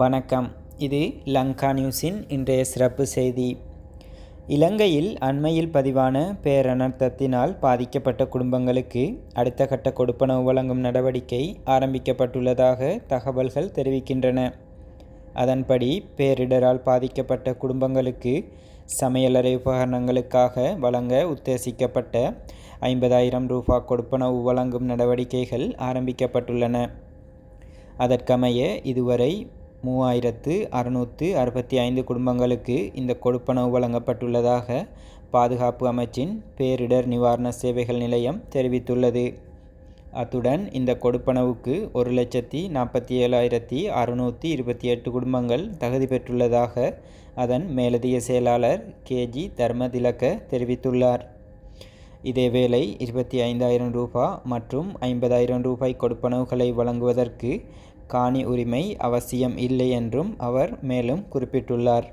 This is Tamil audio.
வணக்கம். இது லங்கா நியூஸின் இன்றைய சிறப்பு செய்தி. இலங்கையில் அண்மையில் பதிவான பேரணர்த்தத்தினால் பாதிக்கப்பட்ட குடும்பங்களுக்கு அடுத்த கட்ட கொடுப்பனவு வழங்கும் நடவடிக்கை ஆரம்பிக்கப்பட்டுள்ளதாக தகவல்கள் தெரிவிக்கின்றன. அதன்படி பேரிடரால் பாதிக்கப்பட்ட குடும்பங்களுக்கு சமையலறை உபகரணங்களுக்காக வழங்க உத்தேசிக்கப்பட்ட ஐம்பதாயிரம் ரூபா கொடுப்பனவு வழங்கும் நடவடிக்கைகள் ஆரம்பிக்கப்பட்டுள்ளன. அதற்கமைய இதுவரை மூவாயிரத்து அறுநூற்று அறுபத்தி ஐந்து குடும்பங்களுக்கு இந்த கொடுப்பனவு வழங்கப்பட்டுள்ளதாக பாதுகாப்பு அமைச்சின் பேரிடர் நிவாரண சேவைகள் நிலையம் தெரிவித்துள்ளது. அத்துடன் இந்த கொடுப்பனவுக்கு ஒரு லட்சத்தி நாற்பத்தி ஏழாயிரத்தி அறுநூற்றி இருபத்தி எட்டு குடும்பங்கள் தகுதி பெற்றுள்ளதாக அதன் மேலதிக செயலாளர் கேஜி தர்மதிலக்க தெரிவித்துள்ளார். இதேவேளை இருபத்தி ஐந்தாயிரம் ரூபா மற்றும் ஐம்பதாயிரம் ரூபாய் கொடுப்பனவுகளை வழங்குவதற்கு காணி உரிமை அவசியம் இல்லை என்றும் அவர் மேலும் குறிப்பிட்டுள்ளார்.